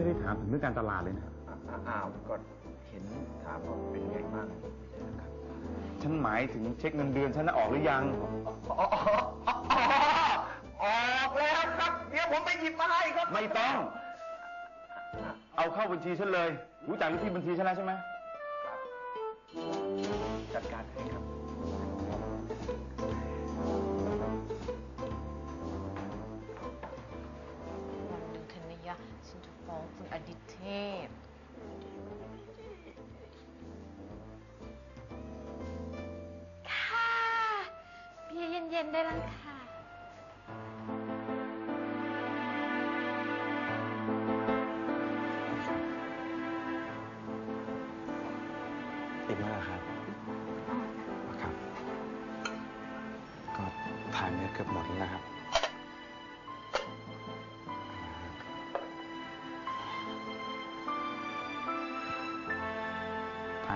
ไม่ได้ถามถึงเรื่องการตลาดเลยนะ อ้าวก็เห็นถามว่าเป็นไงบ้างไม่ใช่นะครับฉันหมายถึงเช็คเงินเดือนฉันน่ะออกหรือยัง อ๋ออ๋ออ๋อออกแล้วครับ เดี๋ยวผมไปหยิบมาให้ครับ ไม่ต้อง เอาเข้าบัญชีฉันเลย รู้จักเลขที่บัญชีฉันแล้วใช่ไหมครับ จัดการให้ครับ ฟ้องคุณอดิเทพ ค่ะเบียร์เย็นๆได้แล้วค่ะ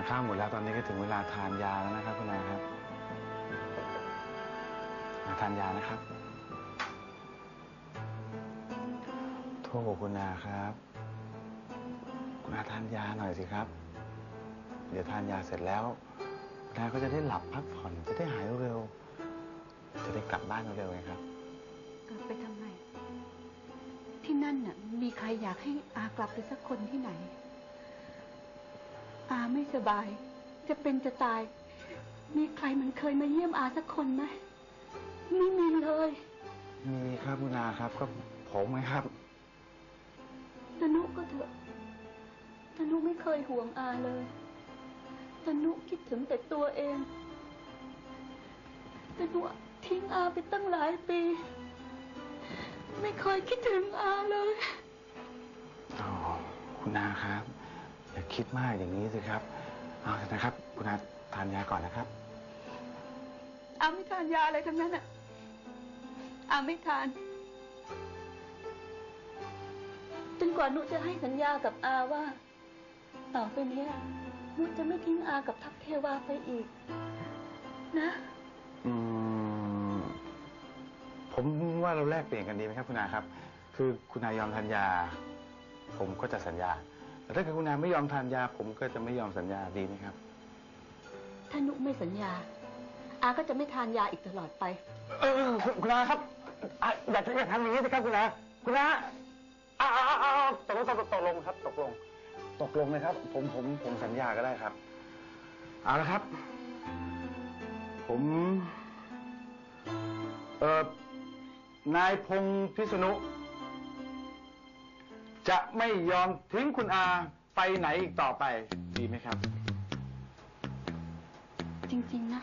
านข้าวหมดแล้วตอนนี้ก็ถึงเวลาทานยาแล้วนะครับคุณนายครับมาทานยานะครับ โทษคุณนาครับ คุณอาทานยาหน่อยสิครับ เดี๋ยวทานยาเสร็จแล้วคุณอาก็จะได้หลับพักผ่อนจะได้หายเร็วๆจะได้กลับบ้านเร็วๆไงครับ กลับไปทำไม ที่นั่นน่ะ มีใครอยากให้อากลับไปสักคนที่ไหน อาไม่สบาย จะเป็นจะตาย มีใครมันเคยมาเยี่ยมอาสักคนไหมไม่มีเลย มีครับคุณอาครับ ก็ผมไงครับตนุก็เถอะตนุไม่เคยห่วงอาเลยตนุคิดถึงแต่ตัวเองตนุทิ้งอาไปตั้งหลายปี ไม่เคยคิดถึงอาเลย อ๋อ คุณอาครับ อย่าคิดมากอย่างนี้สิครับเอาเถอะนะครับ คุณอาทานยาก่อนนะครับ อาไม่ทานยาอะไรทั้งนั้นอะอาไม่ทาน จนกว่าหนุจะให้สัญญากับอาว่า ต่อไปเนี้ยหนุจะไม่ทิ้งอากับทัพเทวาไปอีก นะ อืม ผมว่าเราแลกเปลี่ยนกันดีไหมครับ คุณอาครับ คือคุณอายอมทานยา ผมก็จะสัญญา แต่ถ้าเกิดคุณอาไม่ยอมทานยา ผมก็จะไม่ยอมสัญญาดีไหมครับ ถ้านุไม่สัญญา อาก็จะไม่ทานยาอีกตลอดไป เออคุณคุณอาครับอะอย่าอย่าทำอย่างนี้สิครับคุณอาคุณอาอ่าอ่าอ่าอ่าตกลงตกลงตกลงครับ ตกลง ตกลงเลยครับ ผมผมผมสัญญาก็ได้ครับ เอาละครับ ผม เอ่อนายพงษ์พิษณุ จะไม่ยอมทิ้งคุณอาไปไหนอีกต่อไป ดีไหมครับ จริง ๆ นะ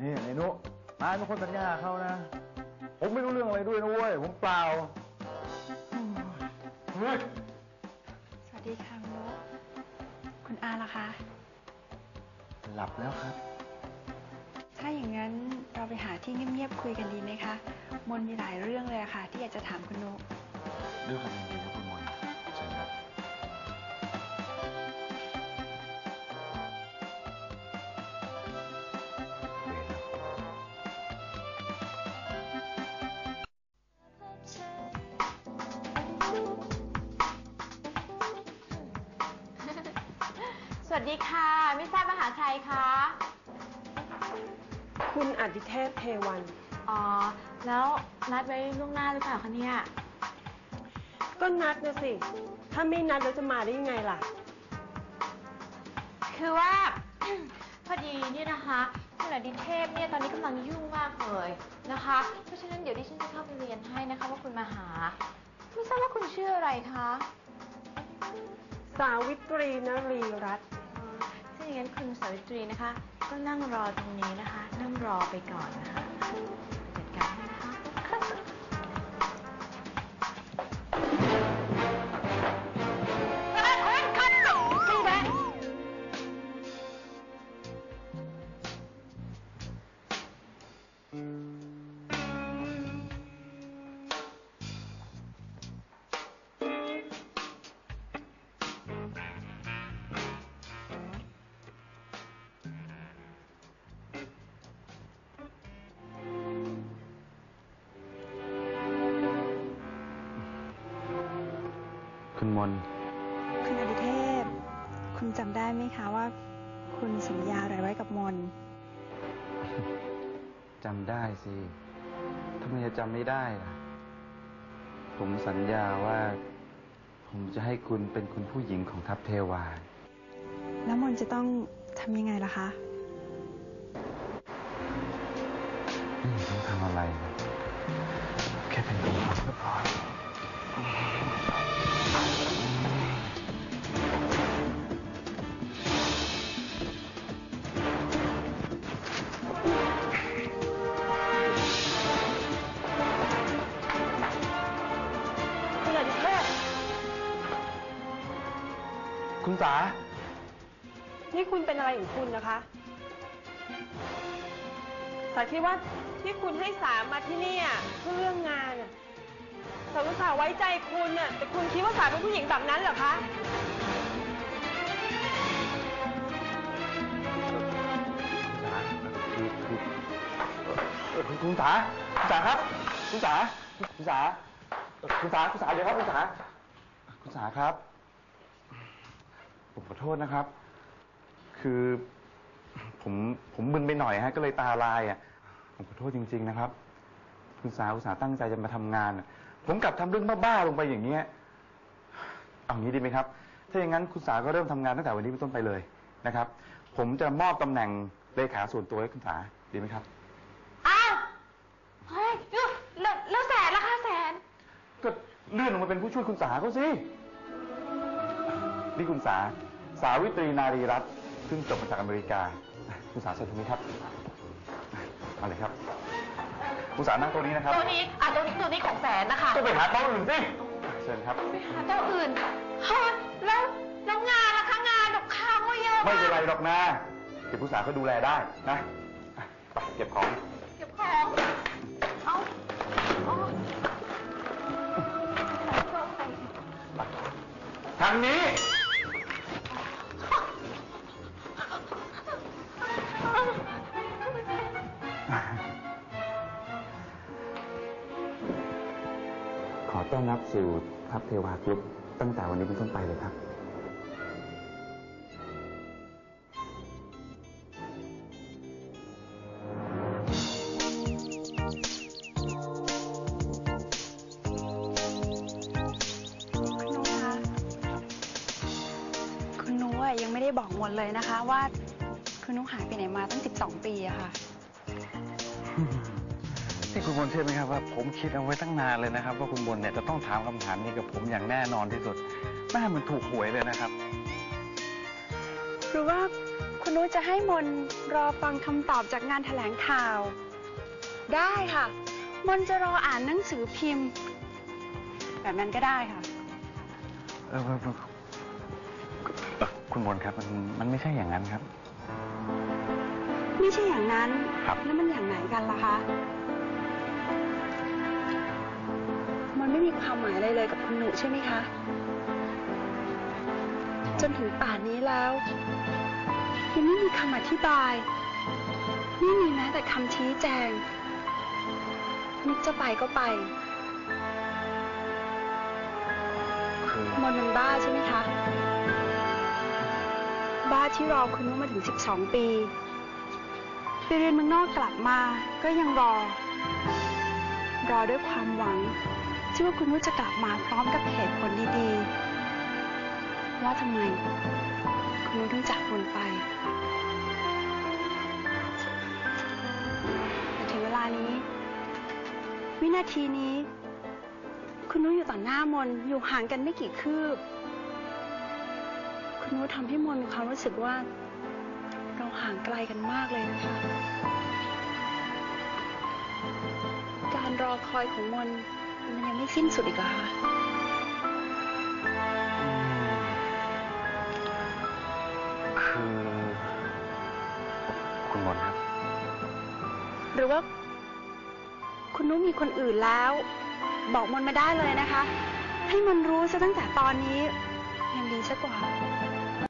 นี่ไอ้นุนายเป็นคนสัญญาเขานะ ผมไม่รู้เรื่องอะไรด้วยนะเว้ย ผมเปล่า เฮ้ยสวัส ดีค่ะคุณนกคุณอาล่ะคะ หลับแล้วครับ ถ้าอย่างนั้นเราไปหาที่เงียบๆคุยกันดีไหมคะ มนมีหลายเรื่องเลยอะค่ะ ที่อยากจะถามคุณนกเรื่องอะไรดีครับคุณ วัสดีค่ะ ไม่ทราบมาหาใครคะ คุณอดิเทพเทวัน อ๋อ แล้วนัดไว้ล่วงหน้าหรือเปล่าคะเนี่ย ก็นัดนะสิ ถ้าไม่นัดแล้วจะมาได้ยังไงล่ะ คือว่า พอดีเนี่ยนะคะคุณอดิเทพเนี่ยตอนนี้กำลังยุ่งมากเลยนะคะ เพราะฉะนั้นเดี๋ยวดิฉันจะเข้าไปเรียนให้นะคะ ว่าคุณมาหา ไม่ทราบว่าคุณชื่ออะไรคะ สาวิตรีนรีรัตน์ ถ้าอย่างนั้นคุณสาวิตรีนะคะ ก็นั่งรอตรงนี้นะคะ นั่งรอไปก่อนนะคะ คุณมนคุณอดิเทพ คุณจำได้ไหมคะว่า คุณสัญญาอะไรไว้กับมนจำได้สิทำไมจะจำไม่ได้ล่ะ ผมสัญญาว่า ผมจะให้คุณเป็นคุณผู้หญิงของทัพเทวา แล้วมนจะต้องทำยังไงล่ะคะ คุณอดิเทพคุณจ๋านี่คุณเป็นอะไรของคุณนะคะ สาคิดว่าที่คุณให้สามมาที่เนี่ยเพื่อเรื่องงานอะสาวอุตส่าห์ไว้ใจคุณน่ะ แต่คุณคิดว่าสาเป็นผู้หญิงแบบนั้นเหรอคะจ๋าคือคือเอ่อคุณคุณจ๋าคุณจ๋าครับ คุณจ๋าคุณจ๋าเอ่อ คุณจ๋าคุณจ๋าเดี๋ยวครับคุณจ๋าคุณจ๋าครับ ผมขอโทษนะครับ คือ ผมผมมึนไปหน่อยฮะ ก็เลยตาลายอะ ผมขอโทษจริง ๆ นะครับ คุณสาวอุตส่าตั้งใจจะมาทำงานอะผมกลับทำเรื่องบ้าๆลงไปอย่างเงี้ยเอางี้ดีไหมครับ ถ้าอย่างนั้นคุณสาก็เริ่มทำงานตั้งแต่วันนี้เป็นต้นไปเลยนะครับ ผมจะมอบตำแหน่งเลขาส่วนตัวให้คุณสาดีไหมครับ อ้าวเฮ้ยแล้วแล้วแล้วแสนล่ะคะแสน ก็ เลื่อนลงมาเป็นผู้ช่วยคุณสาเขาสิ นี่คุณสา สาวิตรีนารีรัตน์ซึ่งจบมาจากอเมริกา คุณสาเชิญตรงนี้ครับเอาเลยครับ คุณสานั่งตัวนี้นะครับ ตัวนี้อะตัวนี้ตัวนี้ของแสนนะคะก็ไปหาโต๊ะอื่นสิเชิญครับไปหาเจ้าอื่นเฮ้ยแล้วแล้วงานล่ะคะงานแบบค้างไว้เยอะไม่มากเป็นไรหรอกนะเดี๋ยวคุณสาเขาดูแลได้นะอะไปเก็บของ เก็บของ เอาเอา ทางนี้ ขอต้อนรับสู่ทัพเทวากรุ๊ปตั้งแต่วันนี้เป็นต้นไปเลยครับ ยังไม่ได้บอกมนเลยนะคะ ว่าคุณนุหายไปไหนมาตั้ง 12 ปีอะค่ะที่คุณมนเชื่อไหมครับว่าผมคิดเอาไว้ตั้งนานเลยนะครับ ว่าคุณมนเนี่ยจะต้องถามคำถามนี้กับผมอย่างแน่นอนที่สุดแม่เหมันถูกหวยเลยนะครับ หรือว่าคุณนุจะให้มนรอฟังคำตอบจากงานแถลงข่าว ได้ค่ะ มนจะรออ่านหนังสือพิมพ์ แบบนั้นก็ได้ค่ะ เออ เออเออเอ่อคุณมนครับ มันมันไม่ใช่อย่างนั้นครับ ไม่ใช่อย่างนั้น ครับ แล้วมันอย่างไหนกันล่ะคะ มันไม่มีความหมายอะไรเลยกับคุณหนูใช่ไหมคะ จนถึงป่านนี้แล้วยังไม่มีคำอธิบาย ไม่มีแม้แต่คำชี้แจง นึกจะไปก็ไป คือ มนมันบ้าใช่ไหมคะ บ้าที่รอคุณนุมาถึง 12 ปีไปเรียนเมืองนอกกลับมาก็ยังรอ รอด้วยความหวังที่ว่าคุณนุจะกลับมาพร้อมกับเหตุผลดีๆ ว่าทำไม คุณนุถึงจากมนไปแต่ถึงเวลานี้ วินาทีนี้ คุณนุ้อยู่ต่อหน้ามนอยู่ห่างกันไม่กี่คืบ นุ้ยทำให้มนมีความรู้สึกว่า เราห่างไกลกันมากเลยนะคะ การรอคอยของมนมันยังไม่สิ้นสุดอีกเหรอคะคือ คุณมนครับ หรือว่า คุณนุ้ยมีคนอื่นแล้ว บอกมนมาได้เลยนะคะ ให้มนรู้ซะตั้งแต่ตอนนี้ ยังดีซะกว่า